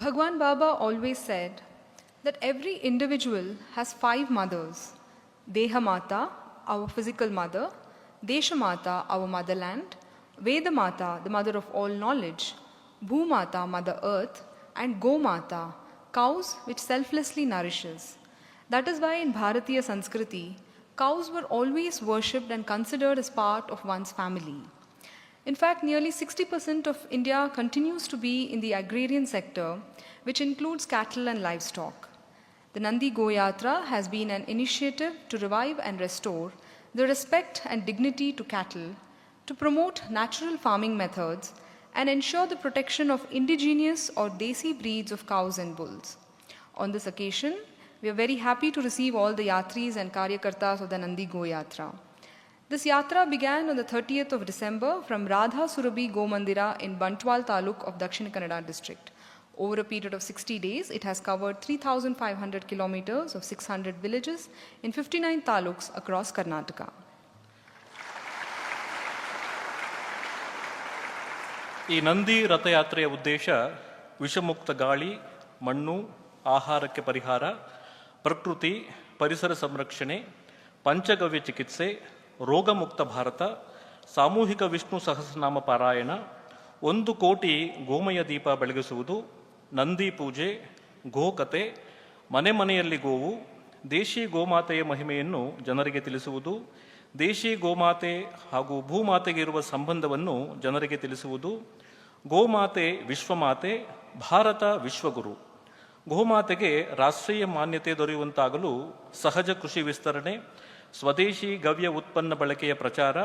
Bhagwan Baba always said that every individual has five mothers. Deha Mata, our physical mother, Desha Mata, our motherland, Veda Mata, the mother of all knowledge, Bhumata, Mother Earth, and Gomata, cows which selflessly nourishes. That is why in Bharatiya Sanskriti, cows were always worshipped and considered as part of one's family. In fact, nearly 60% of India continues to be in the agrarian sector, which includes cattle and livestock. The Nandi Goyatra has been an initiative to revive and restore the respect and dignity to cattle, to promote natural farming methods, and ensure the protection of indigenous or desi breeds of cows and bulls. On this occasion, we are very happy to receive all the yatris and karyakartas of the Nandi Goyatra. This yatra began on the 30th of December from Radha Surabhi Go Mandira in Bantwal Taluk of Dakshina Kannada district. Over a period of 60 days, it has covered 3,500 kilometers of 600 villages in 59 taluks across Karnataka. ಈ ನಂದಿ ರಥಯಾತ್ರೆಯ ಉದ್ದೇಶ ವಿಷಮುಕ್ತ ಗಾಳಿ ಮಣ್ಣು ಆಹಾರಕ್ಕೆ ಪರಿಹಾರ ಪ್ರಕೃತಿ ಪರಿಸರ ಸಂರಕ್ಷಣೆ ಪಂಚಗವ್ಯ ಚಿಕಿತ್ಸೆ ರೋಗಮುಕ್ತ ಭಾರತ, ಸಾಮೂಹಿಕ ವಿಷ್ಣು ಸಹಸ್ರನಾಮ ಪಾರಾಯಣ, ಒಂದು ಕೋಟಿ ಗೋಮಯ ದೀಪ ಬೆಳಗಿಸುವುದು, ನಂದಿ ಪೂಜೆ, ಗೋಕತೆ, ಮನೆ ಮನೆಯಲ್ಲಿ ಗೋವು, ದೇಶಿ ಗೋಮಾತೆಯ ಮಹಿಮೆಯನ್ನು ಜನರಿಗೆ ತಿಳಿಸುವುದು, ದೇಶಿ ಗೋಮಾತೆ ಹಾಗೂ ಭೂಮಾತೆಗೆ ಇರುವ ಸಂಬಂಧವನ್ನು ಜನರಿಗೆ ತಿಳಿಸುವುದು, ಗೋಮಾತೆ ವಿಶ್ವಮಾತೆ, ಭಾರತ ವಿಶ್ವಗುರು. ಗೋಮಾತೆಗೆ ರಾಷ್ಟ್ರೀಯ ಮಾನ್ಯತೆ ದೊರೆಯುವಂತಾಗಲು ಸಹಜ ಕೃಷಿ ವಿಸ್ತರಣೆ ಸ್ವದೇಶಿ ಗವ್ಯ ಉತ್ಪನ್ನ ಬಳಕೆಯ ಪ್ರಚಾರ,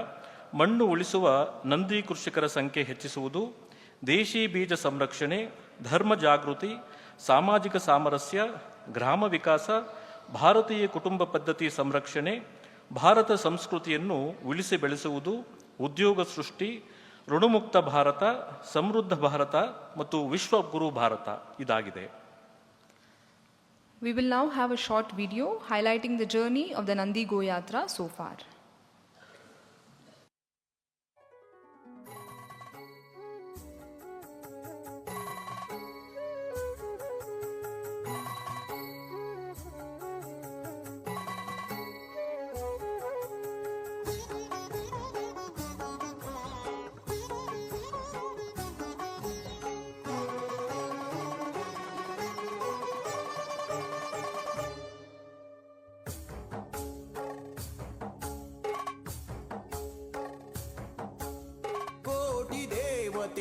ಮಣ್ಣು ಉಳಿಸುವ ನಂದಿ ಕೃಷಿಕರ ಸಂಖ್ಯೆ ಹೆಚ್ಚಿಸುವುದು, ದೇಶಿ ಬೀಜ ಸಂರಕ್ಷಣೆ, ಧರ್ಮ ಜಾಗೃತಿ, ಸಾಮಾಜಿಕ ಸಾಮರಸ್ಯ, ಗ್ರಾಮ ವಿಕಾಸ, ಭಾರತೀಯ ಕುಟುಂಬ ಪದ್ಧತಿ ಸಂರಕ್ಷಣೆ, ಭಾರತ ಸಂಸ್ಕೃತಿಯನ್ನು ಉಳಿಸಿ ಬೆಳೆಸುವುದು, ಉದ್ಯೋಗ ಸೃಷ್ಟಿ, ಋಣಮುಕ್ತ ಭಾರತ, ಸಮೃದ್ಧ ಭಾರತ ಮತ್ತು ವಿಶ್ವಗುರು ಭಾರತ ಇದಾಗಿದೆ. We will now have a short video highlighting the journey of the Nandi Goyatra so far.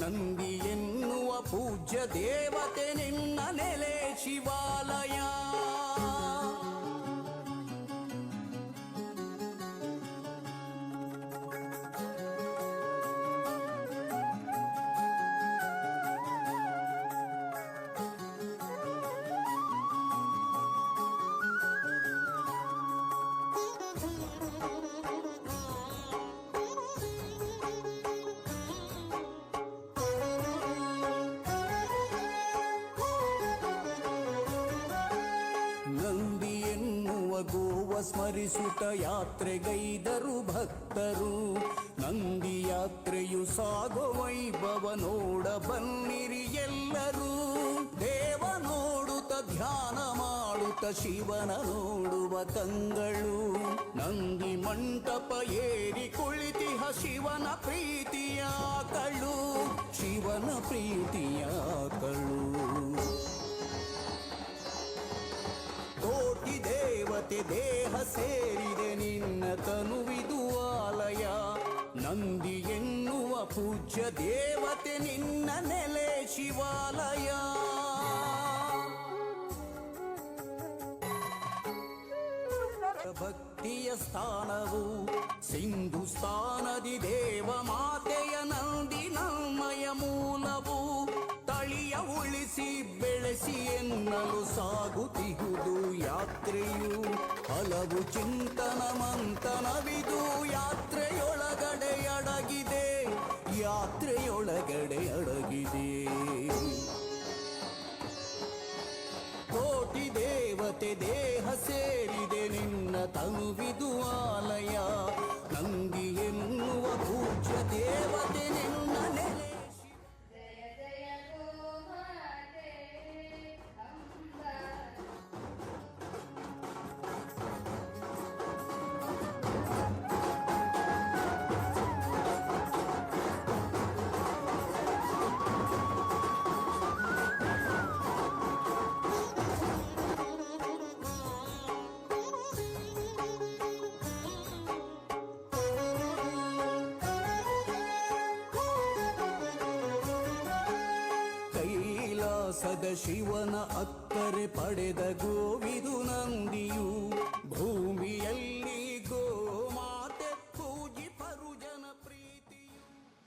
Nandi ಎನ್ನುವ ಪೂಜ್ಯ ದೇವತೆ ನಿನ್ನ ನೆಲೆ ಶಿವಾಲಯ. ಸ್ಮರಿಸುತ್ತ ಯಾತ್ರೆಗೈದರು ಭಕ್ತರು. ನಂದಿ ಯಾತ್ರೆಯು ಸಾಗೋ ವೈಭವ ನೋಡ ಬನ್ನಿರಿ ಎಲ್ಲರೂ. ದೇವ ನೋಡುತ್ತ ಧ್ಯಾನ ಮಾಡುತ್ತ ಶಿವನ ನೋಡುವ ಕಂಗಳು. ನಂದಿ ಮಂಟಪ ಏರಿ ಕುಳಿತಿಹ ಶಿವನ ಪ್ರೀತಿಯ ಕಳು ಶಿವನ ಪ್ರೀತಿಯ ಕಳು ದೇವತೆ ದೇಹ ಸೇರಿದೆ ನಿನ್ನ ತನುವಿದು ಆಲಯ. ನಂದಿ ಎನ್ನುವ ಪೂಜ್ಯ ದೇವತೆ ನಿನ್ನ ನೆಲೆ ಶಿವಾಲಯ. ಭಕ್ತಿಯ ಸ್ಥಾನವು ಸಿಂಧು ಸ್ಥಾನದಿ ದೇವ ಮಾತೆಯ ನಂದಿ ನಮ್ಮಯ ಮೂಲವು. ತಳಿಯ ಉಳಿಸಿ ಬೆಳೆ ಎನ್ನಲು ಸಾಗುತ್ತಿಹುದು ಯಾತ್ರೆಯು. ಹಲವು ಚಿಂತನ ಮಂತನವಿದು ಯಾತ್ರೆಯೊಳಗಡೆ ಅಡಗಿದೆ. ಯಾತ್ರೆಯೊಳಗಡೆ ಅಡಗಿದೆ. ಕೋಟಿ ದೇವತೆ ದೇಹ ಸೇರಿದೆ ನಿನ್ನ ತನುವಿದು ಆಲಯ. ನಂದಿ ಎನ್ನುವ ಪೂಜ್ಯ ದೇವತೆ ನಿನ್ನ ಸದಶಿವನ ಅತ್ತರೆ ಪಡೆದ ಗೋವಿದು ನಂದಿಯು ಭೂಮಿಯಲ್ಲಿ